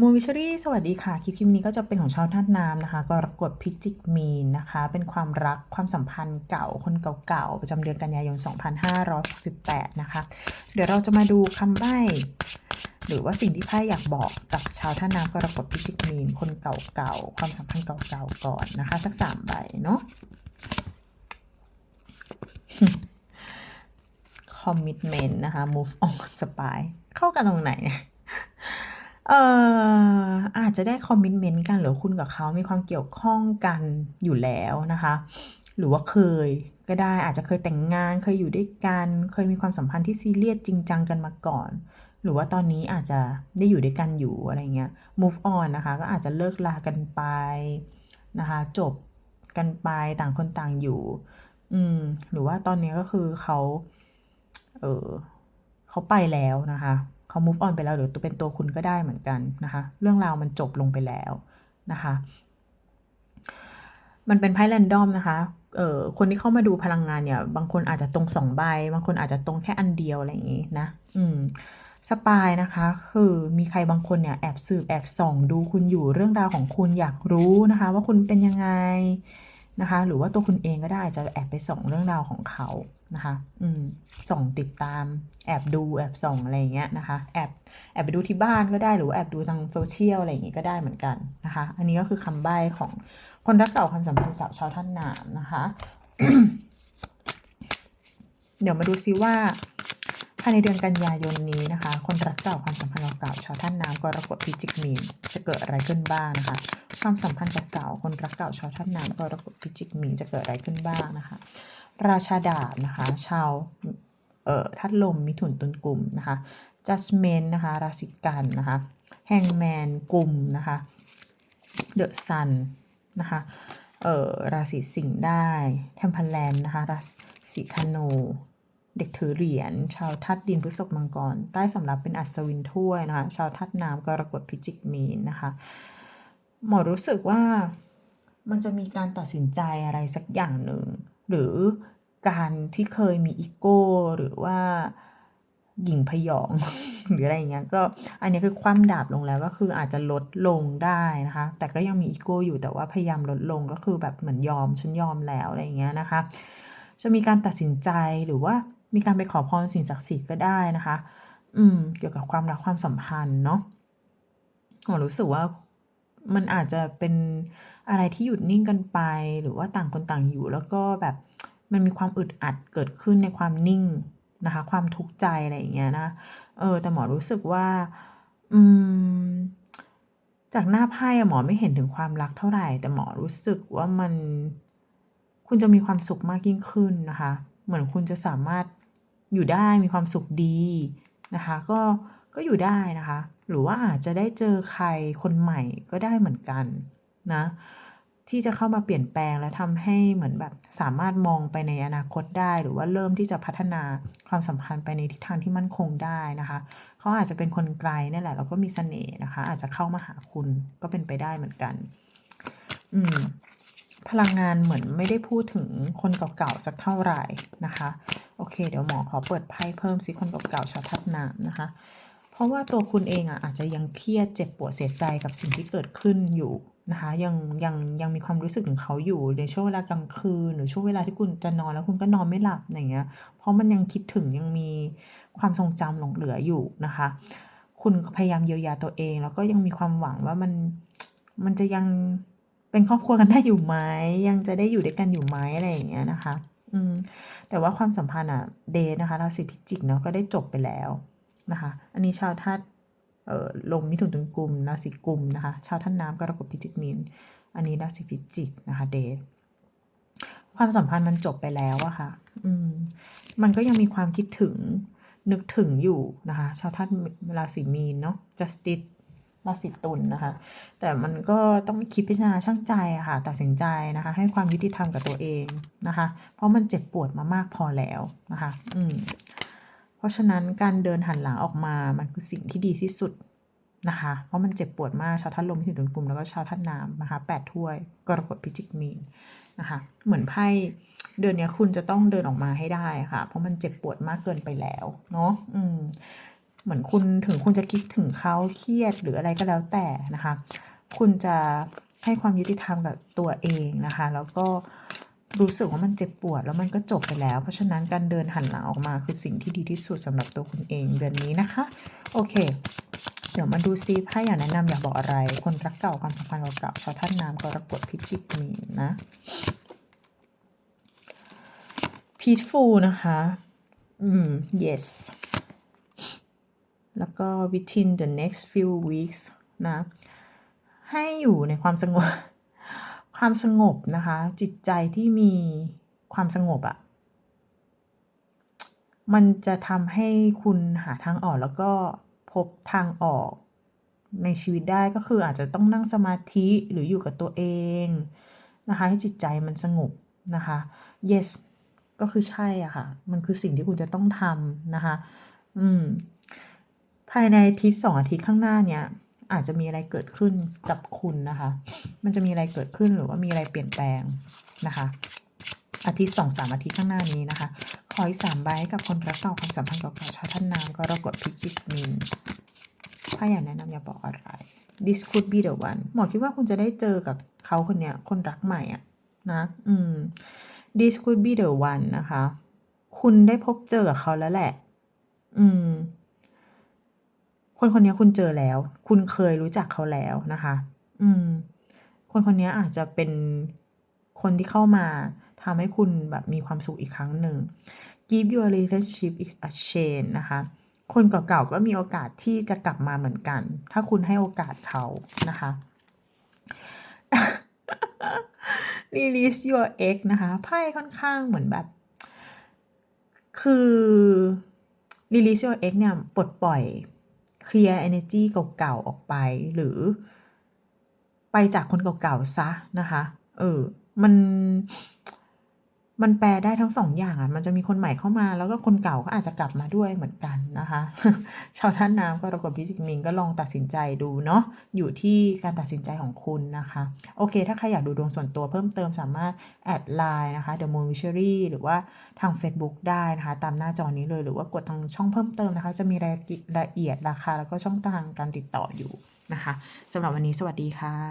Moon Witchery สวัสดีค่ะ คลิปคลิปนี้ก็จะเป็นของชาวธาตุน้ำนะคะกรกฎพิจิกมีนนะคะ เป็นความรักความสัมพันธ์เก่าคนเก่าๆ ประจำเดือนกันยายน 2568 นะคะ เดี๋ยวเราจะมาดูคำใบ้หรือว่าสิ่งที่ไพ่อยากบอกกับชาวท่าน้ำกรกฎพิจิกมีน คนเก่าๆ ความสัมพันธ์เก่าๆ ก่อนนะคะ สักสามใบเนาะ commitment นะคะ move on spy เข้ากันตรงไหนเนี่ย เอ่ออาจจะได้คอมมิ t เมนต์กันหรือคุณกับเขามีความเกี่ยวข้องกันอยู่แล้วนะคะ หรือว่าเคยก็ได้อาจจะเคยแต่งงานเคยอยู่ด้วยกัน เคยมีความสัมพันธ์ที่ซีเรียสจริงจังกันมาก่อน หรือว่าตอนนี้อาจจะได้อยู่ด้วยกันอยู่อะไรเงี้ย move on นะคะก็อาจจะเลิกลากันไปนะคะจบกันไปต่างคนต่างอยู่ อืม หรือว่าตอนนี้ก็คือเขา เออเขาไปแล้วนะคะ เขา move on ไปแล้วหรือตัวเป็นตัวคุณก็ได้เหมือนกันนะคะเรื่องราวมันจบลงไปแล้วนะคะมันเป็นไพ่แรนดอมนะคะเอ่อคนที่เข้ามาดูพลังงานเนี่ย บางคนอาจจะตรงสองใบ บางคนอาจจะตรงแค่อันเดียวอะไรอย่างงี้นะ อืม สปายนะคะ คือมีใครบางคนเนี่ยแอบสืบแอบส่องดูคุณอยู่เรื่องราวของคุณอยากรู้นะคะ ว่าคุณเป็นยังไง นะคะ หรือว่าตัวคุณเองก็ได้จะแอบไปส่องเรื่องราวของเขานะคะ อืม ส่องติดตาม แอบดูแอบส่องอะไรอย่างเงี้ยนะคะ แอบแอบไปดูที่บ้านก็ได้หรือแอบดูทางโซเชียลอะไรอย่างงี้ยก็ได้เหมือนกันนะคะ อันนี้ก็คือคำใบ้ของคนรักเก่าความสัมพันธ์เก่าชาวท่านหนามนะคะ เดี๋ยวมาดูซิว่าายในเดือนกันยายนนี้นะคะ คนรักเก่าความสัมพันธ์เก่าชาวท่านน้ำกรกฎพิจิกมีนจะเกิดอะไรขึ้นบ้างนะคะ ความสัมพันธ์เก่าคนรักเก่าชาวท่านน้ำกรกฎพิจิกมีนจะเกิดอะไรขึ้นบ้างนะคะ ราชาดาบนะคะ ชาวเอ่อทัดลมมิถุนตุลกลุ่มนะคะจัสเมนนะคะ ราศีกันนะคะแฮงแมนกลุ่มนะคะเดอะซันนะคะเอ่อราศีสิงห์ได้เทมเพลแลนนะคะราศีธนู เด็กถือเหรียญชาวทัดดินพฤษภมังกร ใต้สำรับเป็นอัศวินถ้วยนะคะ ชาวทัดน้ำกรกฎพิจิกมีนนะคะ หมอรู้สึกว่ามันจะมีการตัดสินใจอะไรสักอย่างหนึ่ง หรือการที่เคยมีอีโก้หรือว่าหญิงพยอง หรืออะไรอย่างเงี้ยก็อันนี้คือความดาบลงแล้วก็คืออาจจะลดลงได้นะคะ แต่ก็ยังมีอีโก้อยู่แต่ว่าพยายามลดลงก็คือแบบเหมือนยอมฉันยอมแล้วอะไรอย่างเงี้ยนะคะ จะมีการตัดสินใจหรือว่า มีการไปขอพรสิ่งศักดิ์สิทธิ์ก็ได้นะคะ อืม เกี่ยวกับความรักความสัมพันธ์เนาะหมอรู้สึกว่ามันอาจจะเป็นอะไรที่หยุดนิ่งกันไป หรือว่าต่างคนต่างอยู่ แล้วก็แบบมันมีความอึดอัดเกิดขึ้นในความนิ่งนะคะ ความทุกข์ใจอะไรอย่างเงี้ยนะ เออ แต่หมอรู้สึกว่า อืม จากหน้าไพ่อะหมอไม่เห็นถึงความรักเท่าไหร่ แต่หมอรู้สึกว่ามัน คุณจะมีความสุขมากยิ่งขึ้นนะคะ เหมือนคุณจะสามารถ อยู่ได้มีความสุขดีนะคะ ก็ก็อยู่ได้นะคะ หรือว่าอาจจะได้เจอใครคนใหม่ก็ได้เหมือนกันนะที่จะเข้ามาเปลี่ยนแปลงและทำให้เหมือนแบบสามารถมองไปในอนาคตได้ หรือว่าเริ่มที่จะพัฒนาความสัมพันธ์ไปในทิศทางที่มั่นคงได้นะคะเขาอาจจะเป็นคนไกลนั่แหละแล้วก็มีเสน่ห์นะคะ อาจจะเข้ามาหาคุณก็เป็นไปได้เหมือนกัน อืมพลังงานเหมือนไม่ได้พูดถึงคนเก่าๆสักเท่าไหร่นะคะ โอเค เดี๋ยวหมอขอเปิดไพ่เพิ่มสิคนเก่าๆชาวทับน้ำนะคะ เพราะว่าตัวคุณเองอะอาจจะยังเครียดเจ็บปวดเสียใจกับสิ่งที่เกิดขึ้นอยู่นะคะยังยังยังมีความรู้สึกถึงเขาอยู่ในช่วงเวลากลางคืนหรือช่วงเวลาที่คุณจะนอนแล้วคุณก็นอนไม่หลับอย่างเงี้ย เพราะมันยังคิดถึงยังมีความทรงจำหลงเหลืออยู่นะคะ คุณพยายามเยียวยาตัวเอง แล้วก็ยังมีความหวังว่ามันมันจะยังเป็นครอบครัวกันได้อยู่ไหมยังจะได้อยู่ด้วยกันอยู่ไหมอะไรอย่างเงี้ยนะคะ อืมแต่ว่าความสัมพันธ์อะเดย์นะคะราศีพิจิกเนาะก็ได้จบไปแล้วนะคะ อันนี้ชาวธาตุเอ่อลงมิถุนตุลกุมราศีกุมนะคะ ชาวท่านน้ำกรกฎพิจิกมีน อันนี้ราศีพิจิกนะคะเดย์ความสัมพันธ์มันจบไปแล้วอะค่ะ อืม มันก็ยังมีความคิดถึงนึกถึงอยู่นะคะ ชาวธาตุราศีมีนเนาะ justice ราศีตุลนนะคะ แต่มันก็ต้องคิดพิจารณาช่างใจค่ะ ตัดสินใจนะคะ ให้ความยุติธรรมกับตัวเองนะคะ เพราะมันเจ็บปวดมามากพอแล้วนะคะ อืม เพราะฉะนั้นการเดินหันหลังออกมา มันคือสิ่งที่ดีที่สุดนะคะ เพราะมันเจ็บปวดมากชาวท่านลมที่ถึงกลุ่มแล้วก็ชาวท่านน้ำนะคะแปดถ้วยกรกฎพิจิกมีนนะคะ เหมือนไพ่เดือนนี้คุณจะต้องเดินออกมาให้ได้ค่ะ เพราะมันเจ็บปวดมากเกินไปแล้ว เนาะอืม เหมือนคุณถึงคุณจะคิดถึงเขาเครียดหรืออะไรก็แล้วแต่นะคะ คุณจะให้ความยุติธรรมกับตัวเองนะคะ แล้วก็รู้สึกว่ามันเจ็บปวดแล้วมันก็จบไปแล้ว เพราะฉะนั้นการเดินหันหลังออกมาคือสิ่งที่ดีที่สุดสำหรับตัวคุณเองเดือนนี้นะคะ โอเค เดี๋ยวมาดูซิไพ่อยากแนะนำอยากบอกอะไร คนรักเก่าความสัมพันธ์เก่าชาวท่านน้ำกรกฎพิจิกมีนนะ peaceful นะคะ อืม yes แล้วก็ within the next few weeks นะ ให้อยู่ในความสงบ ความสงบนะคะ จิตใจที่มีความสงบอะมันจะทำให้คุณหาทางออกแล้วก็พบทางออกในชีวิตได้ก็คืออาจจะต้องนั่งสมาธิหรืออยู่กับตัวเองนะคะ ให้จิตใจมันสงบนะคะ yes ก็คือใช่อะค่ะ มันคือสิ่งที่คุณจะต้องทำนะคะ อืม ภายในอาทิตย์สองอาทิตย์ข้างหน้าเนี่ยอาจจะมีอะไรเกิดขึ้นกับคุณนะคะ มันจะมีอะไรเกิดขึ้นหรือว่ามีอะไรเปลี่ยนแปลงนะคะ อาทิตย์สองสามอาทิตย์ข้างหน้านี้นะคะ ขออีกสามใบให้กับคนรักเก่าความสัมพันธ์เก่าๆชาวท่านน้ำก็รกฎพิจิกมีนถ้าอยากแนะนำอย่าบอกอะไร this could be the one หมอคิดว่าคุณจะได้เจอกับเขาคนเนี้ยคนรักใหม่อะนะ อืม this could be the one นะคะ คุณได้พบเจอกับเขาแล้วแหละ อืม คนคนนี้คุณเจอแล้ว คุณเคยรู้จักเขาแล้วนะคะ อืม คนคนนี้อาจจะเป็นคนที่เข้ามาทำให้คุณแบบมีความสุขอีกครั้งหนึ่ง give your relationship a chance นะคะ คนเก่าๆก็มีโอกาสที่จะกลับมาเหมือนกัน ถ้าคุณให้โอกาสเขานะคะ release your ex นะคะไพ่ค่อนข้างเหมือนแบบ คือ release your ex เนี่ยปลดปล่อย คลียร์ energy เก่าๆออกไป หรือ ไปจากคนเก่าๆซะนะคะ เออ มัน มันแปลได้ทั้งสองอย่างอะ มันจะมีคนใหม่เข้ามา แล้วก็คนเก่าก็อาจจะกลับมาด้วยเหมือนกันนะคะ ชาวท่านน้ำก็รกฎพิจิกมิงก็ลองตัดสินใจดูเนาะ อยู่ที่การตัดสินใจของคุณนะคะ โอเค ถ้าใครอยากดูดวงส่วนตัวเพิ่มเติมสามารถแอดไลน์นะคะ The Moon Witchery หรือว่าทาง Facebook ได้นะคะ ตามหน้าจอนี้เลย หรือว่ากดทางช่องเพิ่มเติมนะคะ จะมีรายละเอียดราคาแล้วก็ช่องทางการติดต่ออยู่นะคะสำหรับวันนี้สวัสดีค่ะ